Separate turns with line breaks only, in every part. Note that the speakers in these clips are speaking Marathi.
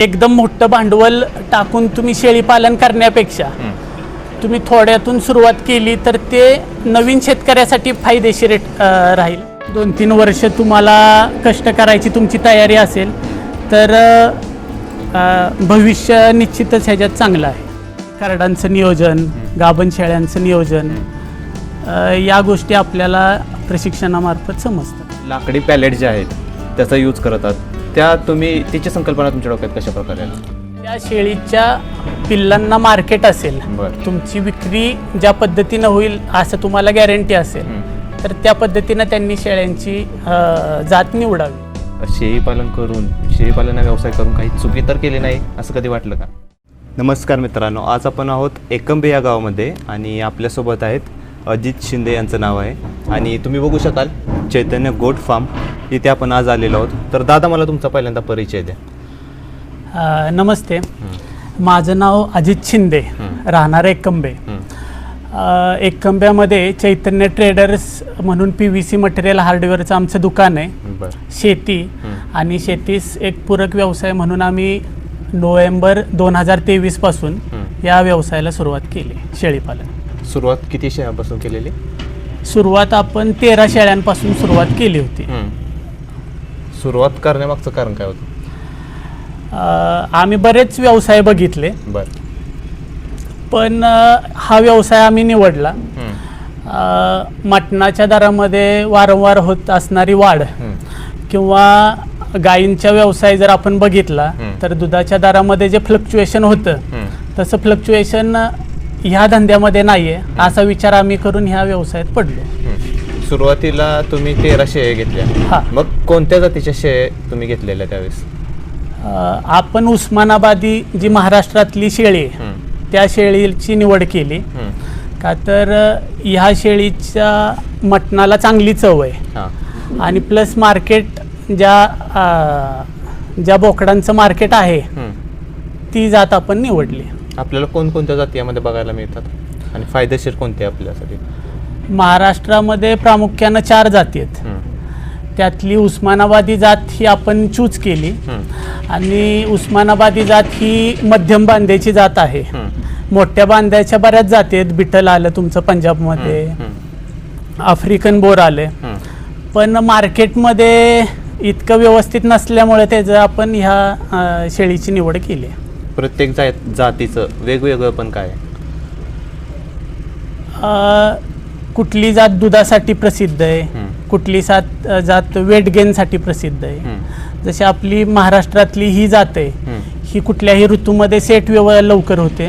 एकदम मोठं भांडवल टाकून तुम्ही शेळी पालन करण्यापेक्षा तुम्ही थोड्यातून सुरुवात केली तर ते नवीन शेतकऱ्यासाठी फायदेशीर राहील. दोन तीन वर्ष तुम्हाला कष्ट करायची तुमची तयारी असेल तर अ, भविष्य निश्चितच ह्याच्यात चांगलं आहे. कार्डांचं नियोजन गाभण शेळ्यांचं नियोजन अ, या गोष्टी आपल्याला प्रशिक्षणामार्फत समजतात.
लाकडी पॅलेट जे आहेत त्याचा यूज करतात. त्या तुम्ही तिची संकल्पना तुमच्या डोक्यात कशा प्रकारे आली?
त्या शेळीच्या पिल्लांना मार्केट असेल
बरं.
तुमची विक्री ज्या पद्धतीनं होईल असं तुम्हाला गॅरंटी असेल तर त्या पद्धतीनं त्यांनी शेळ्यांची अ, जात निवडावी
शेळी पालन करून शेळी पालन हा व्यवसाय करून काही चुकी तर केली नाही असं कधी वाटलं का नमस्कार मित्रांनो आज आपण आहोत एकंबे या गावामध्ये आणि आपल्यासोबत आहेत अजित शिंदे यांचं नाव आहे आणि तुम्ही बघू शकाल चैतन्य गोट फार्म इथे आपण आज आलेलो आहोत. तर दादा मला तुमचा पहिल्यांदा परिचय द्या.
अ, नमस्ते. माझं नाव अजित शिंदे राहणार एकंबे. अ, एकंब्यामध्ये चैतन्य ट्रेडर्स म्हणून पी व्ही सी मटेरियल हार्डवेअरचं आमचं दुकान आहे.
बरं.
शेती. आणि शेतीस एक पूरक व्यवसाय म्हणून आम्ही नोव्हेंबर दोन हजार तेवीसपासून या व्यवसायाला सुरुवात केली शेळीपालन.
सुरुवात किती शेळ्यापासून केलेली?
सुरुवात आपण तेरा शेळ्यांपासून सुरुवात केली होती.
सुरुवात करण्यामागचं कारण काय होतं?
अ, आम्ही बरेच व्यवसाय बघितले.
बरं.
पण अ, हा व्यवसाय आम्ही निवडला. अ, मटणाच्या दरामध्ये वारंवार होत असणारी वाढ. किंवा गायींच्या व्यवसाय जर आपण बघितला. तर दुधाच्या दरामध्ये जे फ्लक्च्युएशन होतं तसं फ्लक्च्युएशन ह्या धंद्यामध्ये नाही आहे असा विचार आम्ही करून ह्या व्यवसायात पडलो.
सुरुवातीला तुम्ही तेरा शेळे घेतल्या.
हा.
मग कोणत्या जातीच्या शेळे तुम्ही घेतलेल्या त्यावेळेस?
अ, आपण उस्मानाबादी जी महाराष्ट्रातली शेळी आहे त्या शेळीची निवड केली. का तर अ, ह्या शेळीच्या मटणाला चांगली चव आहे.
हां.
आणि प्लस मार्केट ज्या अ, ज्या बोकडांचं मार्केट आहे ती जात आपण निवडली.
आपल्याला कोणकोणत्या जाती यामध्ये बघायला मिळतात? आणि फायदेशीर कोणते आपल्यासाठी?
महाराष्ट्रामध्ये प्रामुख्यानं चार जाती आहेत. त्यातली उस्मानाबादी जात ही आपण चूज केली. आणि उस्मानाबादी जात ही मध्यम बांध्याची जात आहे. मोठ्या बांध्याच्या बऱ्याच जाती आहेत. बिटल आलं तुमचं पंजाबमध्ये. आफ्रिकन बोर आले. पण मार्केटमध्ये इतकं व्यवस्थित नसल्यामुळे त्याचं आपण ह्या शेळीची निवड केली आहे.
प्रत्येक जात जातीचं वेगवेगळं पण काय? आहे?
अ, कुठली जात दुधासाठी प्रसिद्ध आहे. कुठली सात जात वेट गेनसाठी प्रसिद्ध आहे. जशी आपली महाराष्ट्रातली ही जात आहे ही कुठल्याही ऋतूमध्ये सेट व्यव लवकर होते.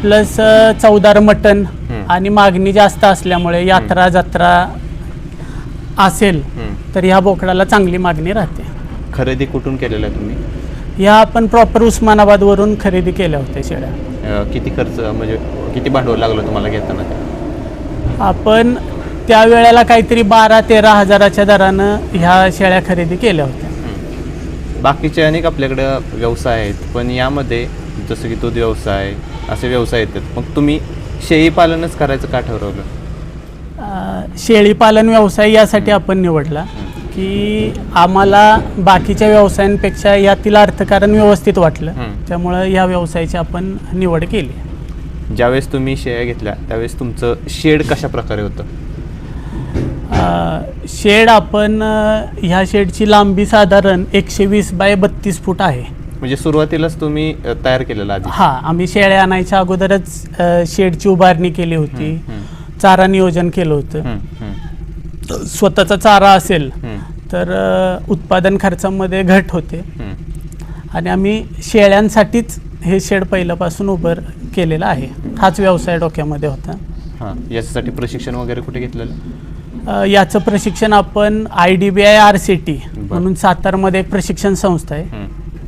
प्लस चवदार मटण. आणि मागणी जास्त असल्यामुळे यात्रा जत्रा असेल तर ह्या बोकडाला चांगली मागणी राहते.
खरेदी कुठून केलेलं आहे तुम्ही?
ह्या आपण प्रॉपर उस्मानाबादवरून खरेदी केल्या होत्या शेळ्या.
अं, किती खर्च म्हणजे किती भांडवल लागलं तुम्हाला घेताना ते?
आपण त्यावेळेला काहीतरी बारा तेरा हजाराच्या दरानं ह्या शेळ्या खरेदी केल्या होत्या.
बाकीचे अनेक आपल्याकडं व्यवसाय आहेत पण यामध्ये जसं की दूध व्यवसाय असे व्यवसाय येतात. मग तुम्ही शेळी पालनच करायचं का ठरवलं?
अ, शेळीपालन व्यवसाय यासाठी आपण निवडला. की आम्हाला बाकीच्या व्यवसायांपेक्षा यातील अर्थकारण व्यवस्थित वाटलं. त्यामुळं या व्यवसायाची आपण निवड केली.
ज्यावेळेस तुम्ही शेळ्या घेतल्या त्यावेळेस तुमचं शेड कशा प्रकारे होतं?
अ, शेड आपण अ, ह्या शेडची लांबी साधारण एकशे वीस बाय बत्तीस फूट आहे.
म्हणजे सुरुवातीलाच तुम्ही अ, तयार केलेलं आधी?
हा आम्ही शेळ्या आणायच्या अगोदरच अ, शेडची उभारणी केली होती. चारा नियोजन केलं होतं. स्वतःचा चारा असेल तर उत्पादन खर्चामध्ये घट होते. आणि आम्ही शेळ्यांसाठीच हे शेड पहिल्यापासून उभं केलेलं आहे हाच व्यवसाय डोक्यामध्ये होता
हां याच्यासाठी प्रशिक्षण वगैरे कुठे घेतलेलं
याचं प्रशिक्षण आपण I D B I R C T. म्हणून सातारमध्ये एक प्रशिक्षण संस्था आहे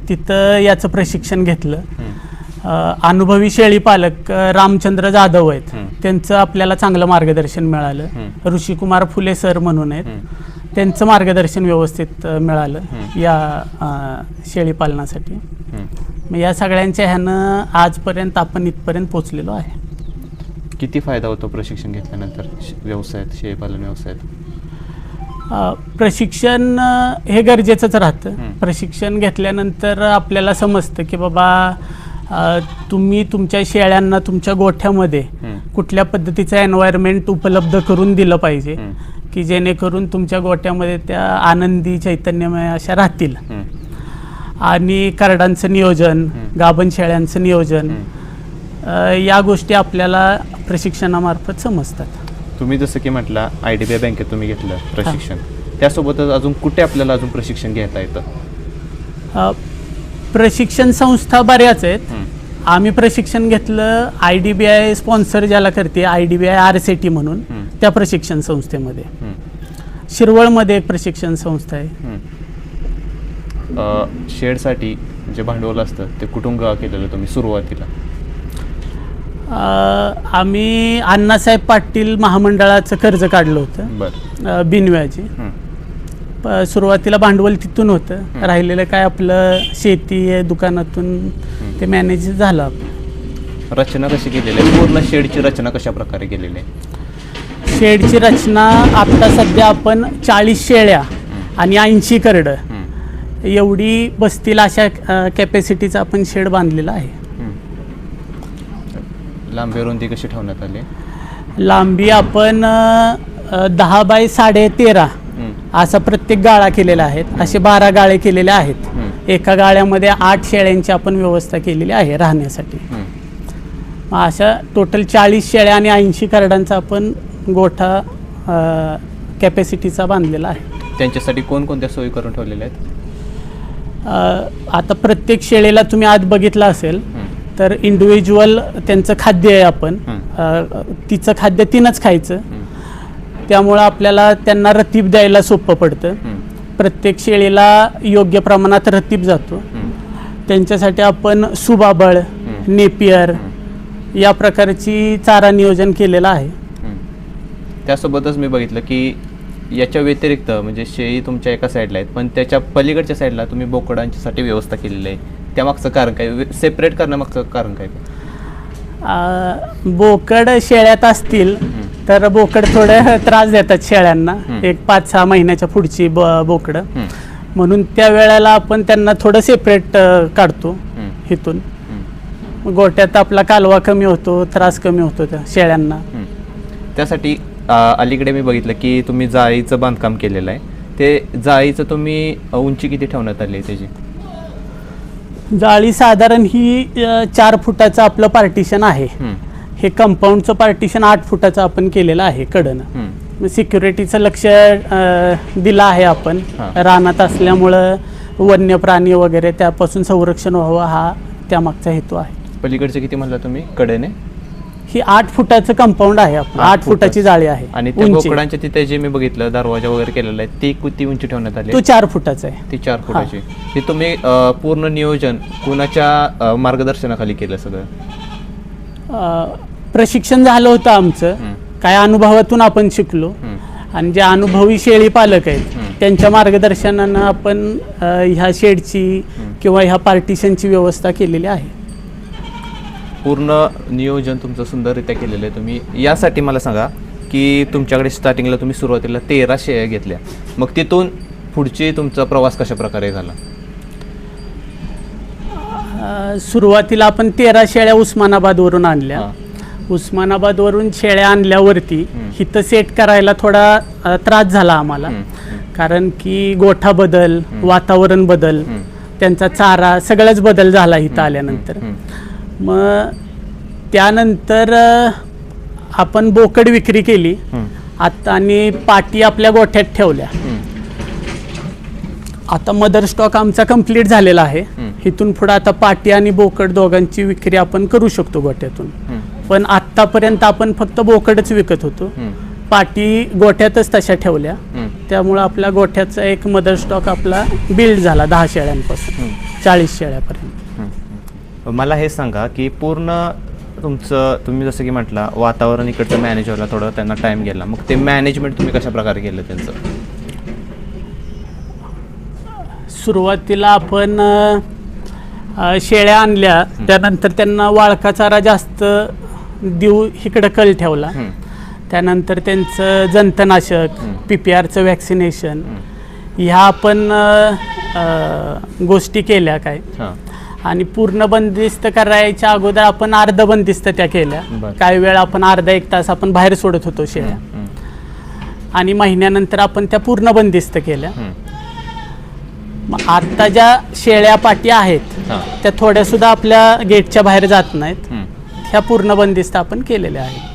तिथं याचं प्रशिक्षण घेतलं अनुभवी शेळी पालक रामचंद्र जाधव आहेत. त्यांचं आपल्याला चांगलं मार्गदर्शन मिळालं. ऋषिकुमार फुले सर म्हणून आहेत. त्यांचं मार्गदर्शन व्यवस्थित अ, मिळालं. या अ, शेळी पालनासाठी. मग या सगळ्यांच्या ह्यानं आजपर्यंत आपण इथपर्यंत पोचलेलो आहे
किती फायदा होतो प्रशिक्षण घेतल्यानंतर श- व्यवसायात शेळीपालन व्यवसायात
अ, प्रशिक्षण अ, हे गरजेचंच राहतं
हं.
प्रशिक्षण घेतल्यानंतर आपल्याला समजतं की बाबा तुम्ही तुमच्या शेळ्यांना तुमच्या गोठ्यामध्ये. कुठल्या पद्धतीचं एन्व्हायरमेंट उपलब्ध करून दिलं पाहिजे. की जेणेकरून तुमच्या गोठ्यामध्ये त्या आनंदी चैतन्यमय अशा राहतील. आणि करडांचं नियोजन. गाभण शेळ्यांचं नियोजन या गोष्टी आपल्याला प्रशिक्षणामार्फत समजतात
तुम्ही जसं की म्हटलं आय डी बी आय बँकेत तुम्ही घेतलं प्रशिक्षण त्यासोबतच अजून कुठे आपल्याला अजून प्रशिक्षण घेता येतं
प्रशिक्षण संस्था बऱ्याच आहेत. आम्ही प्रशिक्षण घेतलं I D B I sponsor ज्याला करते I D B I R C T म्हणून. त्या प्रशिक्षण संस्थेमध्ये. शिरवळमध्ये एक प्रशिक्षण संस्था आहे
शेडसाठी जे भांडवल असतं ते गोळा केलेलं तुम्ही सुरुवातीला
आम्ही अण्णासाहेब पाटील महामंडळाचं कर्ज काढलं होतं बिनव्याजी. प- सुरुवातीला भांडवल तिथून होतं. राहिलेलं काय आपलं शेती आहे दुकानातून ते मॅनेज झालं आपलं.
रचना कशी केलेली आहे? पूर्ण शेडची रचना कशा प्रकारे केलेली आहे?
शेडची रचना आत्ता सध्या आपण चाळीस शेळ्या आणि ऐंशी करडं. एवढी बसतील अशा कॅपॅसिटीचा आपण शेड बांधलेला आहे.
लांबी रुंदी कशी ठेवण्यात आली?
लांबी आपण अ, दहा बाय साडे तेरा. असा प्रत्येक गाळा केलेला आहेत असे बारा गाळे केलेले आहेत. एका गाळ्यामध्ये आठ शेळ्यांची आपण व्यवस्था केलेली आहे राहण्यासाठी. अशा टोटल चाळीस शेळ्या आणि ऐंशी कार्डांचा आपण गोठा कॅपॅसिटीचा बांधलेला आहे.
त्यांच्यासाठी कोणकोणत्या सोयी करून ठेवलेल्या आहेत?
आता प्रत्येक शेळीला तुम्ही आज बघितलं असेल. तर इंडिव्हिज्युअल त्यांचं खाद्य आहे आपण. तिचं खाद्य तिनंच खायचं. त्यामुळं आपल्याला त्यांना रतीब द्यायला सोपं पडतं. प्रत्येक शेळीला योग्य प्रमाणात रतीब जातो. त्यांच्यासाठी आपण सुबाबळ नेपियर या प्रकारची चारा नियोजन केलेलं आहे.
त्यासोबतच मी बघितलं की याच्या व्यतिरिक्त म्हणजे शेळी तुमच्या एका साईडला आहेत पण त्याच्या पलीकडच्या साईडला तुम्ही बोकडांच्यासाठी व्यवस्था केलेली आहे. त्यामागचं कारण काय? सेपरेट करण्यामागचं कारण काय?
बोकड शेळ्यात असतील तर बोकड थोडे त्रास देतात शेळ्यांना. एक पाच सहा महिन्याच्या पुढची बोकडं. म्हणून त्या वेळेला आपण त्यांना थोडं सेपरेट काढतो
हं.
इथून
हं.
मग गोट्यात आपला कालवा कमी होतो त्रास कमी होतो त्या शेळ्यांना.
त्यासाठी अलीकडे मी बघितलं की तुम्ही जाळीचं बांधकाम केलेलं आहे ते जाळीचं तुम्ही उंची किती ठेवण्यात आली आहे त्याची
जाळी साधारण ही चार फुटाचं आपलं पार्टिशन आहे
हं.
कंपाऊंडचं पार्टिशन आठ फुटाचं आपण केलेलं आहे कडनं. मग सिक्युरिटीचं लक्ष दिलं आहे आपण. रानात असल्यामुळं वन्य प्राणी वगैरे त्यापासून संरक्षण व्हावं हा त्यामागचा हेतू आहे
पलीकडचे किती म्हणला तुम्ही कडेने
ही आठ फुटाचं कंपाऊंड आहे आपलं
आठ
फुटाची. जाळी आहे
आणि त्या
उंची.
बोकडांच्या तिथे जे मी बघितलं दरवाजा वगैरे केलेला आहे ती किती उंची ठेवण्यात आली
तो
आहे?
चार फुटाचा आहे
ती चार फुटाची हे तुम्ही अ, पूर्ण नियोजन कुणाच्या अ, मार्गदर्शनाखाली केलं सगळं
प्रशिक्षण झालं होतं आमचं. काय अनुभवातून आपण शिकलो. आणि जे अनुभवी शेळी पालक आहेत. त्यांच्या मार्गदर्शनानं आपण ह्या शेडची किंवा ह्या पार्टिशनची व्यवस्था केलेली आहे.
पूर्ण नियोजन तुमचं सुंदररित्या केलेलं आहे. तुम्ही यासाठी मला सांगा की तुमच्याकडे स्टार्टिंगला तुम्ही सुरुवातीला तेरा शेळ्या घेतल्या. मग तिथून पुढची तुमचा प्रवास कशा प्रकारे झाला?
सुरुवातीला आपण तेरा शेळ्या उस्मानाबादवरून आणल्या. उस्मानाबादवरून शेळ्या आणल्यावरती
हं.
इथं सेट करायला थोडा त्रास झाला आम्हाला. कारण की गोठा बदल वातावरण बदल. त्यांचा चारा सगळाच बदल झाला इथं आल्यानंतर. मग त्यानंतर आपण बोकड विक्री केली. आता आणि पाटी आपल्या गोठ्यात ठेवल्या. आता मदर स्टॉक आमचा कंप्लीट झालेला आहे. इथून पुढे आता पाटी आणि बोकड दोघांची विक्री आपण करू शकतो गोठ्यातून
हं.
पण आत्तापर्यंत आपण फक्त बोकडच विकत होतो. पाटी गोठ्यातच तशा ठेवल्या. त्यामुळं आपल्या गोठ्याचा एक मदर स्टॉक आपला बिल्ड झाला दहा शेळ्यांपासून. चाळीस शेळ्यापर्यंत.
मला हे सांगा की पूर्ण तुमचं तुम्ही जसं की म्हटलं वातावरण इकडचं मॅनेज व्हायला थोडं त्यांना टाईम गेला मग ते मॅनेजमेंट तुम्ही कशा प्रकारे केलं त्यांचं
सुरुवातीला आपण अ, शेळ्या आणल्या. त्यानंतर त्यांना वाळका चारा जास्त देऊ इकडं कल ठेवला. त्यानंतर त्यांचं जंतनाशक पी पी आरचं व्हॅक्सिनेशन. ह्या आपण अ, अ, गोष्टी केल्या काय.
हां.
आणि पूर्ण बंदिस्त करायच्या अगोदर आपण अर्ध बंदिस्त त्या केल्या.
बरं.
काही वेळ आपण अर्धा एक तास आपण बाहेर सोडत होतो शेळ्या. आणि महिन्यानंतर आपण त्या पूर्ण बंदिस्त केल्या. आता ज्या शेळ्या पाटी आहेत
हां.
त्या थोड्या सुद्धा आपल्या गेटच्या बाहेर जात नाहीत. ह्या पूर्ण बंदिस्त आपण केलेल्या आहेत.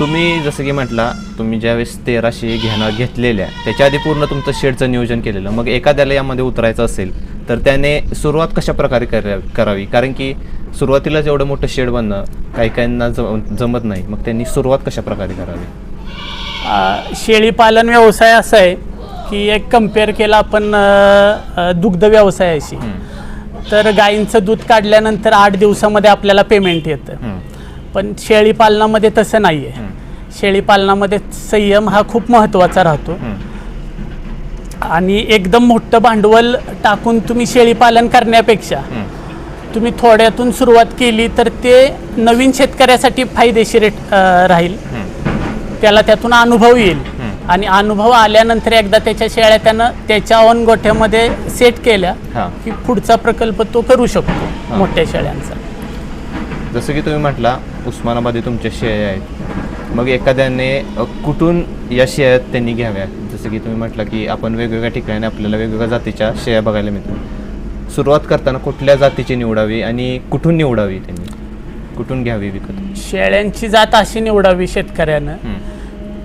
तुम्ही जसं की म्हटला तुम्ही ज्यावेळेस तेराशे घेणं घेतलेल्या त्याच्या आधी पूर्ण तुमचं शेडचं नियोजन केलेलं. मग एखाद्याला यामध्ये उतरायचं असेल तर त्याने सुरुवात कशा प्रकारे करा करावी? कारण की सुरुवातीलाच एवढं मोठं शेड बनणं काही काहींना ज- जमत नाही मग त्यांनी सुरुवात कशा प्रकारे करावी?
शेळीपालन व्यवसाय असा आहे की एक कंपेअर केला आपण दुग्ध व्यवसायाशी. तर गाईंचं दूध काढल्यानंतर आठ दिवसामध्ये आपल्याला पेमेंट येतं. पण शेळीपालनामध्ये तसं नाही आहे शेळीपालनामध्ये संयम हा खूप महत्त्वाचा राहतो. आणि एकदम मोठं भांडवल टाकून तुम्ही शेळीपालन करण्यापेक्षा
हं.
तुम्ही थोड्यातून सुरुवात केली तर ते नवीन शेतकऱ्यासाठी फायदेशीर राहील. त्याला त्यातून अनुभव येईल. आणि अनुभव आल्यानंतर एकदा त्याच्या शेळ्या त्यानं त्याच्या ऑन गोठ्यामध्ये सेट केल्या
हां.
की पुढचा प्रकल्प तो करू शकतो मोठ्या शेळ्यांचा.
जसं की तुम्ही म्हटला उस्मानाबादी तुमच्या शेळ्या आहेत. मग एखाद्याने अ, कुठून या शेळ्या त्यांनी घ्याव्या? जसं की तुम्ही म्हटलं की आपण वेगवेगळ्या ठिकाणी आपल्याला वेगवेगळ्या जातीच्या शेळ्या बघायला मिळतात. सुरुवात करताना कुठल्या जातीची निवडावी आणि कुठून निवडावी त्यांनी? कुठून घ्यावी विकत?
शेळ्यांची जात अशी निवडावी शेतकऱ्यानं.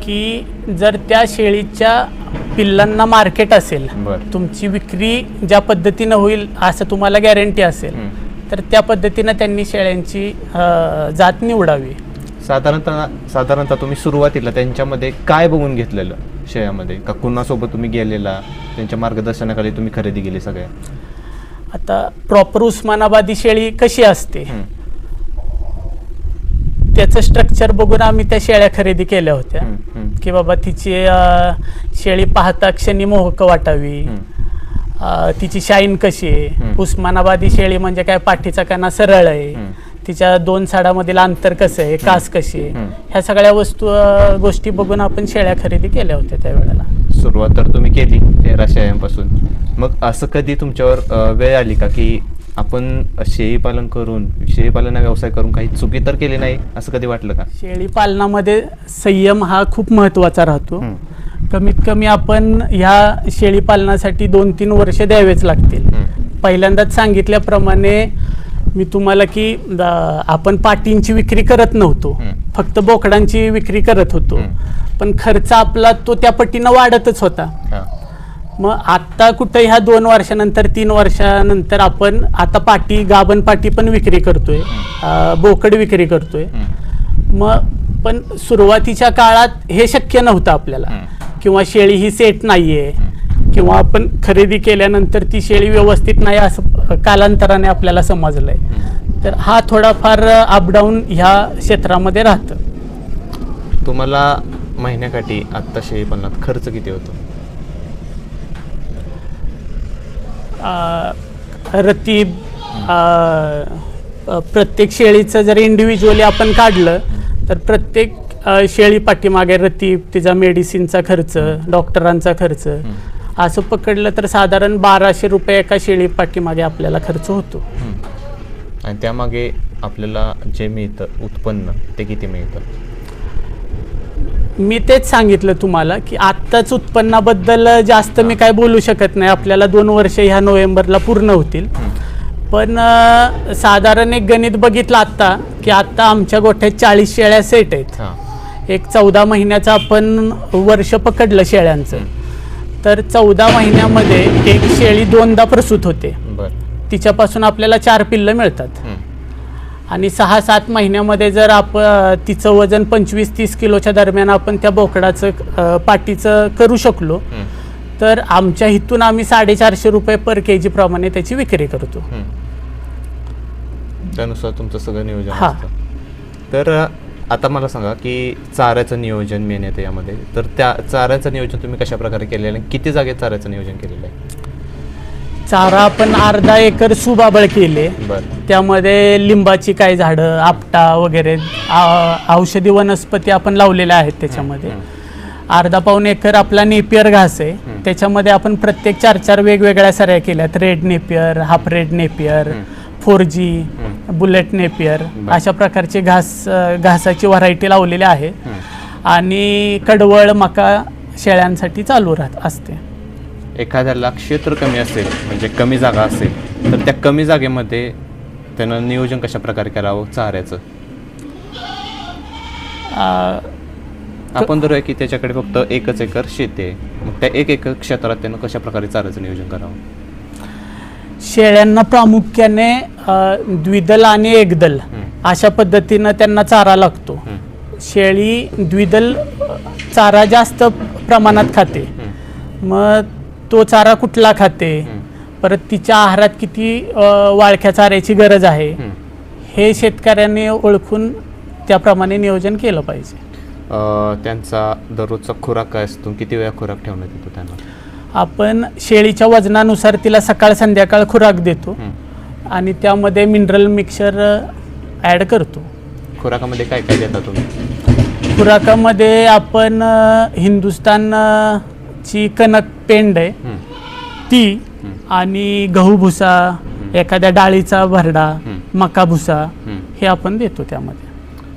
की जर त्या शेळीच्या पिल्लांना मार्केट असेल
बरं.
तुमची विक्री ज्या पद्धतीनं होईल असं तुम्हाला गॅरंटी असेल
हं.
तर त्या पद्धतीनं त्यांनी शेळ्यांची अ, जात निवडावी.
साधारणतः साधारणतः तुम्ही सुरुवातीला त्यांच्यामध्ये काय बघून घेतलेलं शेळ्यामध्ये? का कुणासोबत तुम्ही गेलेला? त्यांच्या मार्गदर्शनाखाली तुम्ही खरेदी केली सगळ्या?
आता प्रॉपर उस्मानाबादी शेळी कशी असते?
हं,
त्याचं स्ट्रक्चर बघून आम्ही त्या शेळ्या खरेदी केल्या होत्या. की बाबा तिची शेळी पाहता क्षणी मोहक वाटावी. तिची शाईन कशी आहे. उस्मानाबादी शेळी म्हणजे काय पाठीचा काना सरळ आहे. तिच्या दोन साडामधील अंतर कसं आहे कास कशी आहे. ह्या सगळ्या वस्तू गोष्टी बघून आपण शेळ्या खरेदी केल्या होत्या त्यावेळेला.
सुरुवात तर तुम्ही केली तेरा शेळ्यांपासून. मग असं कधी तुमच्यावर वेळ आली का की आपण शेळीपालन करून शेळीपालन हा व्यवसाय करून काही चुकी तर केली नाही असं कधी वाटलं का?
शेळी पालनामध्ये संयम हा खूप महत्त्वाचा राहतो. कमीत कमी आपण ह्या शेळी पालनासाठी दोन तीन वर्ष द्यावेच लागतील. पहिल्यांदाच सांगितल्याप्रमाणे मी तुम्हाला की आपण पाटींची विक्री करत नव्हतो. फक्त बोकडांची विक्री करत होतो. पण खर्च आपला तो त्या पटीनं वाढतच होता. मग आत्ता कुठं ह्या दोन वर्षानंतर तीन वर्षानंतर आपण आता पाटी गाभण पाटी पण विक्री करतोय. बोकड विक्री करतोय. मग पण सुरुवातीच्या काळात हे शक्य नव्हतं आपल्याला. किंवा शेळी ही सेट नाहीये. किंवा आपण खरेदी केल्यानंतर ती शेळी व्यवस्थित नाही असं कालांतराने आपल्याला समजलंय. तर हा थोडाफार अपडाऊन ह्या क्षेत्रामध्ये राहतं.
तुम्हाला महिन्याकाठी आत्ता शेळीपालनात खर्च किती होतो
अ, रतीब प्रत्येक शेळीचं जर इंडिव्हिज्युअली आपण काढलं तर प्रत्येक शेळी पाठीमागे रतीब तिचा मेडिसिनचा खर्च डॉक्टरांचा खर्च असं पकडलं तर साधारण बाराशे रुपये एका शेळी पाठीमागे आपल्याला खर्च होतो.
आणि त्यामागे आपल्याला जे मिळतं उत्पन्न ते किती मिळतं?
मी तेच सांगितलं तुम्हाला की आत्ताच उत्पन्नाबद्दल जास्त मी काय बोलू शकत नाही. आपल्याला दोन वर्ष ह्या नोव्हेंबरला पूर्ण होतील. पण साधारण एक गणित बघितलं आत्ता की आत्ता आमच्या गोठ्यात चाळीस शेळ्या सेट आहेत. एक चौदा महिन्याचं आपण वर्ष पकडलं शेळ्यांचं. तर चौदा महिन्यामध्ये एक शेळी दोनदा प्रसूत होते. तिच्यापासून आपल्याला चार पिल्लं मिळतात. आणि सहा सात महिन्यामध्ये जर आप तिचं वजन पंचवीस तीस किलोच्या दरम्यान आपण त्या बोकडाचं पाटीचं करू शकलो. तर आमच्या इथून आम्ही साडेचारशे रुपये पर के जी प्रमाणे त्याची विक्री करतो.
त्यानुसार तुमचं सगळं नियोजन
हा.
असतं. तर आता मला सांगा की चाऱ्याचं नियोजन मेन येतं यामध्ये. तर त्या चाऱ्याचं नियोजन तुम्ही कशा प्रकारे केलेलं आहे? किती जागेत चाऱ्याचं नियोजन केलेलं आहे?
चारा आपण अर्धा एकर सुबाबळ केले.
बरं.
त्यामध्ये लिंबाची काही झाडं आपटा वगैरे आ- औषधी वनस्पती आपण लावलेल्या आहेत त्याच्यामध्ये. अर्धा पाऊन एकर आपला नेपियर घास आहे. त्याच्यामध्ये आपण प्रत्येक चार चार वेगवेगळ्या सऱ्या केल्यात red napier half red napier four G bullet napier अशा प्रकारचे घास अ, घासाची व्हरायटी लावलेली आहे. आणि कडवळ मका शेळ्यांसाठी चालू राहत असते.
एखाद्याला क्षेत्र कमी असेल म्हणजे कमी जागा असेल तर त्या कमी जागेमध्ये त्यानं नियोजन कशा प्रकारे करावं चाऱ्याचं? आपण धरूया की त्याच्याकडे फक्त एकच एकर शेती आहे. मग त्या एक एकर क्षेत्रात त्यानं कशा प्रकारे चाऱ्याचं नियोजन करावं?
शेळ्यांना प्रामुख्याने द्विदल आणि एकदल अशा पद्धतीनं त्यांना चारा लागतो. शेळी द्विदल चारा जास्त प्रमाणात खाते. मग तो चारा कुठला खाते? परत तिच्या आहारात किती अ, वाळक्या चाऱ्याची गरज आहे? हे शेतकऱ्यांनी ओळखून त्याप्रमाणे नियोजन केलं पाहिजे.
त्यांचा दररोजचा खुराक काय असतो? किती वेळा खुराक ठेवण्यात येतो त्यांना?
आपण शेळीच्या वजनानुसार तिला सकाळ संध्याकाळ खुराक देतो. आणि त्यामध्ये मिनरल मिक्सर ॲड करतो.
खुराकामध्ये काय काय देता तुम्ही?
खुराकामध्ये आपण अ, हिंदुस्तान अ, ची कणक पेंड आहे. ती आणि गहू भुसा एखाद्या डाळीचा भरडा मका भुसा हे आपण देतो त्यामध्ये.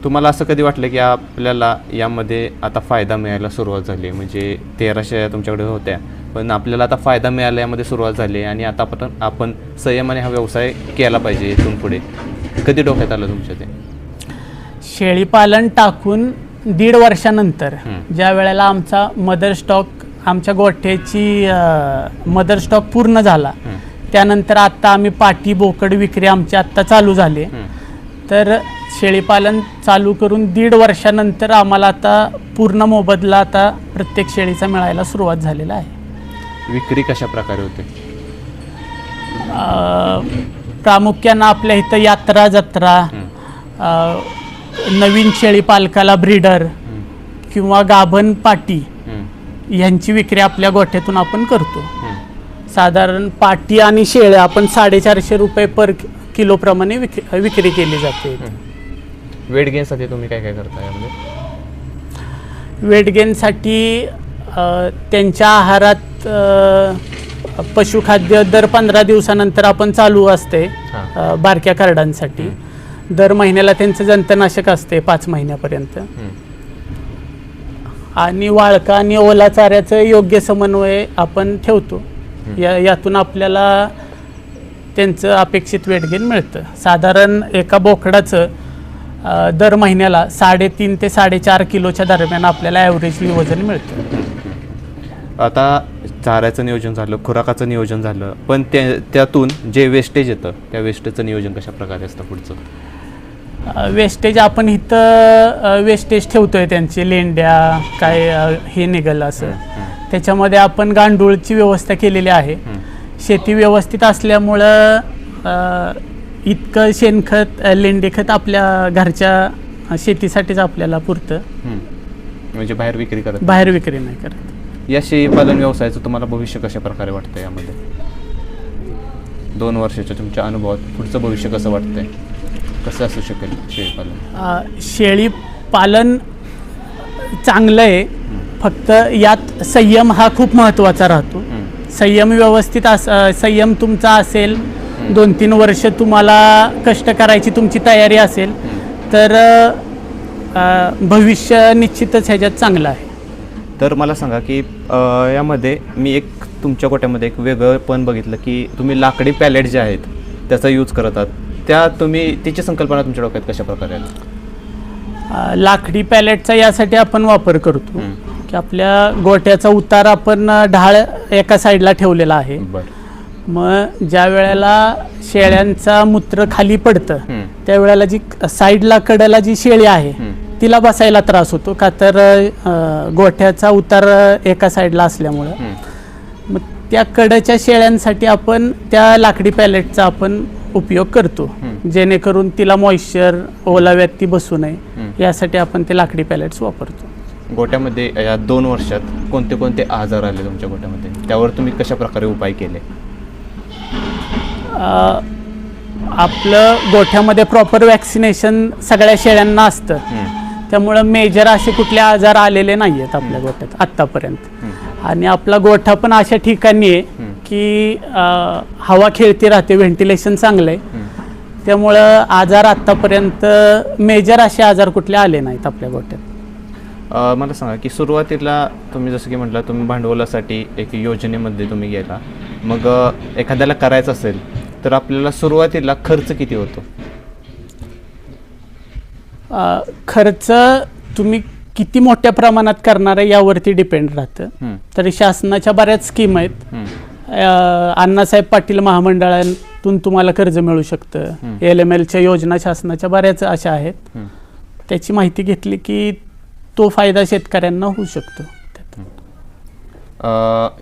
तुम्हाला असं कधी वाटलं की आपल्याला यामध्ये आता फायदा मिळायला सुरुवात झाली? म्हणजे तेराशे तुमच्याकडे होत्या पण आपल्याला आता फायदा मिळायला यामध्ये सुरुवात झाली आणि आता आपण आपण संयमाने हा व्यवसाय केला पाहिजे इथून पुढे. कधी डोक्यात आलं तुमच्या ते?
शेळीपालन टाकून दीड वर्षानंतर ज्या वेळेला आमचा मदर स्टॉक आमच्या गोठ्याची मदर स्टॉक पूर्ण झाला. त्यानंतर आत्ता आम्ही पाटी बोकड विक्री आमची आत्ता चालू झाली. तर शेळीपालन चालू करून दीड वर्षानंतर आम्हाला आता पूर्ण मोबदला आता प्रत्येक शेळीचा मिळायला सुरुवात झालेला आहे.
विक्री कशा प्रकारे होते?
प्रामुख्यानं आपल्या इथं यात्रा जत्रा नवीन शेळी पालकाला ब्रीडर किंवा गाभण पाटी यांची विक्री आपल्या गोठ्यातून आपण करतो. साधारण पाटी आणि शेळ्या आपण साडेचारशे रुपये पर किलोप्रमाणे विक विक्री केली जाते.
वेट गेनसाठी तुम्ही काय काय करता यामध्ये?
वेट गेनसाठी त्यांच्या आहारात पशुखाद्य दर पंधरा दिवसानंतर आपण चालू असते बारक्या कार्डांसाठी. दर महिन्याला त्यांचं जंतनाशक असते पाच महिन्यापर्यंत. आणि वाळका आणि ओला चाऱ्याचं योग्य समन्वय आपण ठेवतो. या यातून आपल्याला त्यांचं अपेक्षित वेट गेन मिळतं. साधारण एका बोकडाचं दर महिन्याला साडेतीन ते साडेचार किलोच्या दरम्यान आपल्याला ॲव्हरेजली वजन मिळतं.
आता चाऱ्याचं नियोजन झालं खुराकाचं नियोजन झालं पण त्या त्यातून जे वेस्टेज येतं त्या वेस्टेजचं नियोजन कशा प्रकारे असतं पुढचं?
वेस्टेज आपण इथं वेस्टेज ठेवतोय त्यांचे लेंड्या काय हे निघालं असं. त्याच्यामध्ये आपण गांडूळची व्यवस्था केलेली आहे. शेती व्यवस्थित असल्यामुळं इतकं शेणखत लेंडीखत आपल्या घरच्या शेतीसाठीच आपल्याला पुरतं.
म्हणजे बाहेर विक्री करत
बाहेर विक्री नाही करत.
या शेळीपालन व्यवसायाचं तुम्हाला भविष्य कशा प्रकारे वाटतं यामध्ये? दोन वर्षाच्या तुमच्या अनुभवात पुढचं भविष्य कसं वाटतंय? कसं असू शकेल शेळीपालन?
शेळी पालन चांगलं आहे. फक्त यात संयम हा खूप महत्त्वाचा राहतो. संयम व्यवस्थित अस संयम तुमचा असेल दोन तीन वर्ष तुम्हाला कष्ट करायची तुमची तयारी असेल तर भविष्य निश्चितच ह्याच्यात चांगलं आहे.
तर मला सांगा की यामध्ये मी एक तुमच्या कोट्यामध्ये एक वेगळं पण बघितलं की तुम्ही लाकडी पॅलेट जे आहेत त्याचा यूज करत आहात. त्या तुम्ही त्याची संकल्पना तुमच्या डोक्यात कशा प्रकारे आली
लाकडी पॅलेटचा यासाठी आपण वापर करतो. की आपल्या गोट्याचा उतार आपण ढाळ एका साईडला ठेवलेला आहे.
बरं.
मग ज्या वेळेला शेळ्यांचा मूत्र खाली पडतं
हम्म.
त्यावेळेला जी साईडला कडेला जी शेळी आहे तिला बसायला त्रास होतो. का तर अ, गोठ्याचा उतार एका साईडला असल्यामुळं. मग त्या कडेच्या शेळ्यांसाठी आपण त्या लाकडी पॅलेटचा आपण उपयोग करतो. जेणेकरून तिला मॉइश्चर ओलाव्यात ती बसू नये. यासाठी आपण ते लाकडी पॅलेट्स वापरतो.
गोट्यामध्ये या दोन वर्षात कोणते कोणते आजार आले तुमच्या गोट्यामध्ये? त्यावर तुम्ही कशा प्रकारे उपाय केले?
आपलं गोठ्यामध्ये प्रॉपर वॅक्सिनेशन सगळ्या शेळ्यांना असतं. त्यामुळं मेजर असे कुठले आजार आलेले नाही आहेत आपल्या गोठ्यात आत्तापर्यंत. आणि आपला गोठा पण अशा ठिकाणी आहे की हवा खेळती राहते व्हेंटिलेशन चांगलं आहे. त्यामुळं आजार आत्तापर्यंत मेजर असे आजार कुठले आले नाहीत आपल्या गोठ्यात.
अ, मला सांगा की सुरुवातीला तुम्ही जसं की म्हटलं तुम्ही भांडवलासाठी एक योजनेमध्ये तुम्ही गेला. मग अ, एखाद्याला करायचं असेल तर आपल्याला सुरुवातीला खर्च किती होतो?
अ, खर्च तुम्ही किती मोठ्या प्रमाणात करणार आहे यावरती डिपेंड राहतं. तरी शासनाच्या बऱ्याच स्कीम आहेत. अण्णासाहेब पाटील महामंडळातून तुम्हाला कर्ज मिळू शकतं. एल एम एलच्या योजना शासनाच्या बऱ्याच अशा आहेत. त्याची माहिती घेतली की तो फायदा शेतकऱ्यांना होऊ शकतो.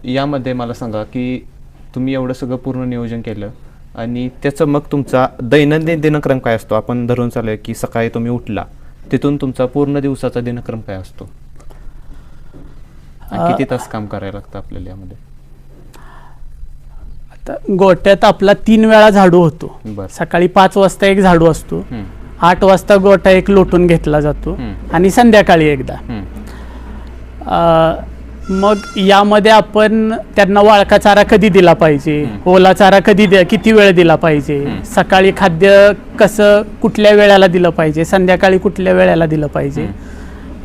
यामध्ये मला सांगा की तुम्ही एवढं सगळं पूर्ण नियोजन केलं आणि त्याचं मग तुमचा दैनंदिन दिनक्रम काय असतो? आपण धरून चालूया की सकाळी तुम्ही उठला तिथून तुमचा पूर्ण दिवसाचा दिनक्रम काय असतो? किती तास काम करायला लागतं आपल्याला यामध्ये?
गोट्यात आपला तीन वेळा झाडू होतो.
बरं.
सकाळी पाच वाजता एक झाडू असतो.
हं,
आठ वाजता गोठा एक लोटून घेतला जातो. आणि संध्याकाळी एकदा.
हं,
अ, मग यामध्ये आपण त्यांना वाळका चारा कधी दिला पाहिजे? ओला चारा कधी द्या? किती वेळ दिला पाहिजे? सकाळी खाद्य कसं कुठल्या वेळेला दिलं पाहिजे? संध्याकाळी कुठल्या वेळेला दिलं पाहिजे?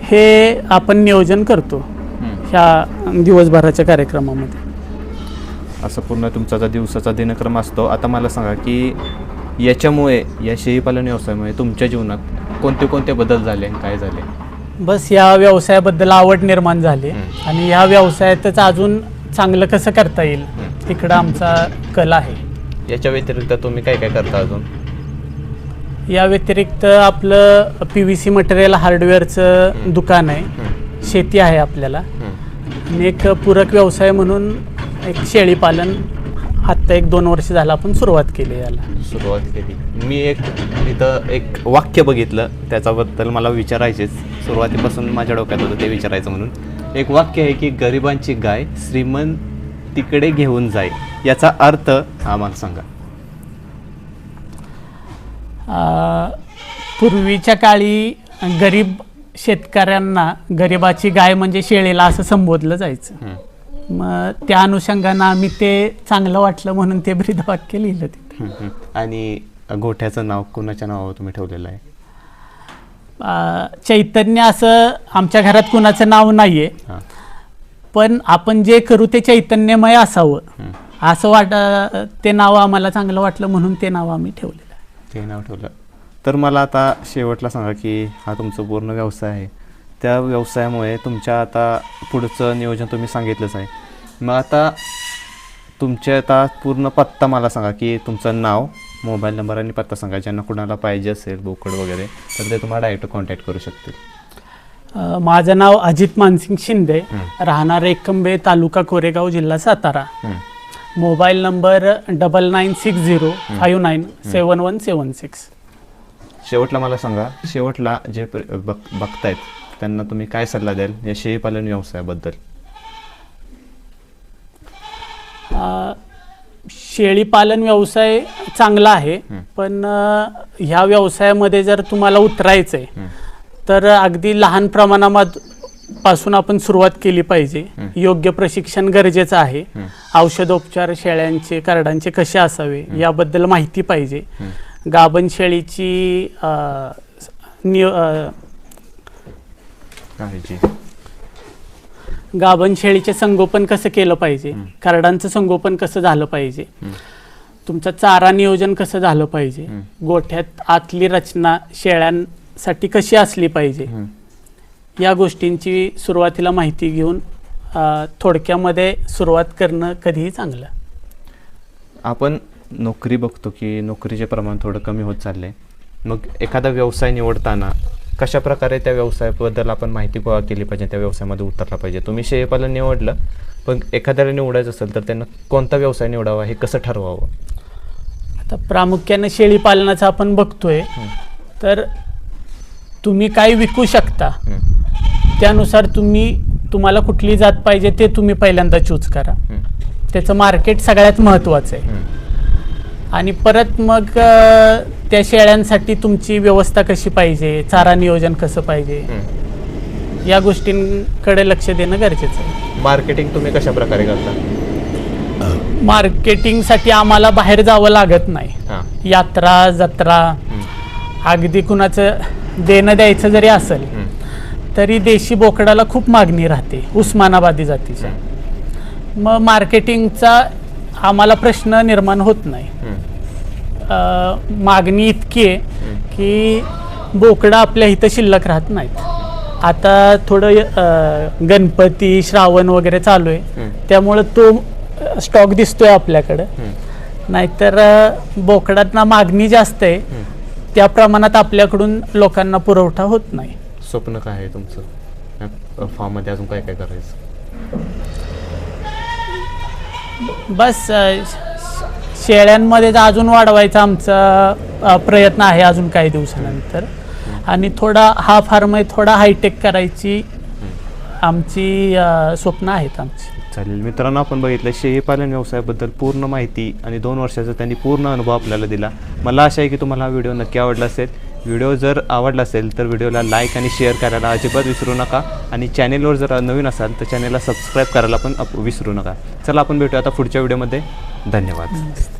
हे आपण नियोजन करतो
हं.
ह्या दिवसभराच्या कार्यक्रमामध्ये.
असं पूर्ण तुमचा जो दिवसाचा दिनक्रम असतो आता मला सांगा की याच्यामुळे या शेळीपालन व्यवसायामुळे तुमच्या जीवनात कोणते कोणते बदल झाले आणि काय झाले?
बस या व्यवसायाबद्दल आवड निर्माण झाली. आणि या व्यवसायातच अजून चांगलं कसं करता येईल तिकडं आमचा कल आहे.
याच्या व्यतिरिक्त तुम्ही काय काय करता अजून?
या व्यतिरिक्त आपलं पी व्ही सी मटेरियल हार्डवेअरचं दुकान आहे. शेती आहे आपल्याला. आणि एक पूरक व्यवसाय म्हणून एक शेळीपालन आत्ता एक दोन वर्ष झालं आपण सुरुवात केली याला.
सुरुवात केली. मी एक इथं एक वाक्य बघितलं त्याच्याबद्दल मला विचारायचेच. सुरुवातीपासून माझ्या डोक्यात होतं ते विचारायचं म्हणून. एक वाक्य आहे की गरिबांची गाय श्रीमंत तिकडे घेऊन जाय याचा अर्थ हा मला सांगा.
अं, पूर्वीच्या काळी गरीब शेतकऱ्यांना गरिबाची गाय म्हणजे शेळीला असं संबोधलं जायचं. मग त्या अनुषंगानं आम्ही ते चांगलं वाटलं म्हणून ते ब्रीदवाक्य लिहिलं तिथे.
हं, हं. आणि गोठ्याचं नाव कोणाच्या नावावर तुम्ही ठेवलेलं आहे?
चैतन्य असं आमच्या घरात कुणाचं नाव नाही आहे पण आपण जे करू ते चैतन्यमय असावं. असं वाट ते नाव आम्हाला चांगलं वाटलं म्हणून ते नाव आम्ही ठेवलेलं आहे.
ते नाव ठेवलं. तर मला आता शेवटला सांगा की हा तुमचा पूर्ण व्यवसाय आहे. त्या व्यवसायामुळे तुमच्या आता पुढचं नियोजन तुम्ही सांगितलंच आहे. मग आता तुमच्या आता पूर्ण पत्ता मला सांगा की तुमचं नाव मोबाईल नंबर आणि पत्ता सांगा ज्यांना कुणाला पाहिजे असेल बोकड वगैरे तर ते तुम्हाला डायरेक्ट कॉन्टॅक्ट करू शकतील.
माझं नाव अजित मानसिंग शिंदे राहणार एकंबे तालुका कोरेगाव जिल्हा Satara. Mobile number double nine six zero five nine seven one seven six.
शेवटला मला सांगा शेवटला जे बघ बघतायत त्यांना तुम्ही काय सल्ला द्याल? या शेळीपालन व्यवसायाबद्दल.
शेळीपालन व्यवसाय चांगला आहे पण ह्या व्यवसायामध्ये जर तुम्हाला उतरायचं आहे तर अगदी लहान प्रमाणात पासून आपण सुरुवात केली पाहिजे. योग्य प्रशिक्षण गरजेचं आहे. औषधोपचार शेळ्यांचे कार्डांचे कसे असावे याबद्दल माहिती पाहिजे. गाभण शेळीची
काळजी
गाभण शेळीचे संगोपन कसं केलं पाहिजे? कार्डांचं संगोपन कसं झालं पाहिजे? तुमचं चारा नियोजन कसं झालं पाहिजे? गोठ्यात आतली रचना शेळ्यांसाठी कशी असली पाहिजे? या गोष्टींची सुरुवातीला माहिती घेऊन थोडक्यामध्ये सुरुवात करणं कधीही चांगलं.
आपण नोकरी बघतो की नोकरीचे प्रमाण थोडं कमी होत चाललंय. मग एखादा व्यवसाय निवडताना कशा प्रकारे त्या व्यवसायाबद्दल आपण माहिती गोळा केली पाहिजे त्या व्यवसायामध्ये उतरला पाहिजे? तुम्ही शेळीपालन निवडलं पण एखाद्याला निवडायचं असेल तर त्यांना कोणता व्यवसाय निवडावा हे कसं ठरवावं?
आता प्रामुख्यानं शेळी पालनाचं आपण बघतोय. तर तुम्ही काय विकू शकता त्यानुसार तुम्ही तुम्हाला कुठली जात पाहिजे ते तुम्ही पहिल्यांदा चूज करा. त्याचं मार्केट सगळ्यात महत्त्वाचं आहे. आणि परत मग त्या शेळ्यांसाठी तुमची व्यवस्था कशी पाहिजे? चारा नियोजन कसं पाहिजे? या गोष्टींकडे लक्ष देणं गरजेचं आहे.
मार्केटिंग तुम्ही कशा प्रकारे करता?
मार्केटिंगसाठी आम्हाला बाहेर जावं लागत नाही. यात्रा जत्रा अगदी कुणाचं देणं द्यायचं जरी असेल तरी देशी बोकडाला खूप मागणी राहते उस्मानाबादी जातीच्या. मग मार्केटिंगचा आम्हाला प्रश्न निर्माण होत नाही. अ, मागणी इतकी आहे की बोकडं आपल्या इथं शिल्लक राहत नाहीत. आता थोडं अ, गणपती श्रावण वगैरे चालू आहे. त्यामुळं तो स्टॉक दिसतोय आपल्याकडं. नाहीतर अ, बोकडांना मागणी जास्त आहे. त्या प्रमाणात आपल्याकडून लोकांना पुरवठा होत नाही.
स्वप्न काय आहे तुमचं? फार्ममध्ये अजून काय काय करायचं?
बस शेळ्यांमध्ये तर अजून वाढवायचा आमचा प्रयत्न आहे अजून काही दिवसानंतर. आणि थोडा हा फार्म आहे थोडा हायटेक करायची आमची स्वप्न आहेत आमची.
चालेल. मित्रांनो आपण बघितलं शेळीपालन व्यवसायाबद्दल पूर्ण माहिती आणि दोन वर्षाचा त्यांनी पूर्ण अनुभव आपल्याला दिला. मला आशा आहे की तुम्हाला हा व्हिडिओ नक्की आवडला असेल. व्हिडिओ जर आवडला असेल तर व्हिडिओला लाईक आणि शेअर करायला अजिबात विसरू नका. आणि चॅनेलवर जर नवीन असाल तर चॅनेलला सबस्क्राईब करायला पण विसरू नका. चला आपण भेटूया आता पुढच्या व्हिडिओमध्ये. धन्यवाद.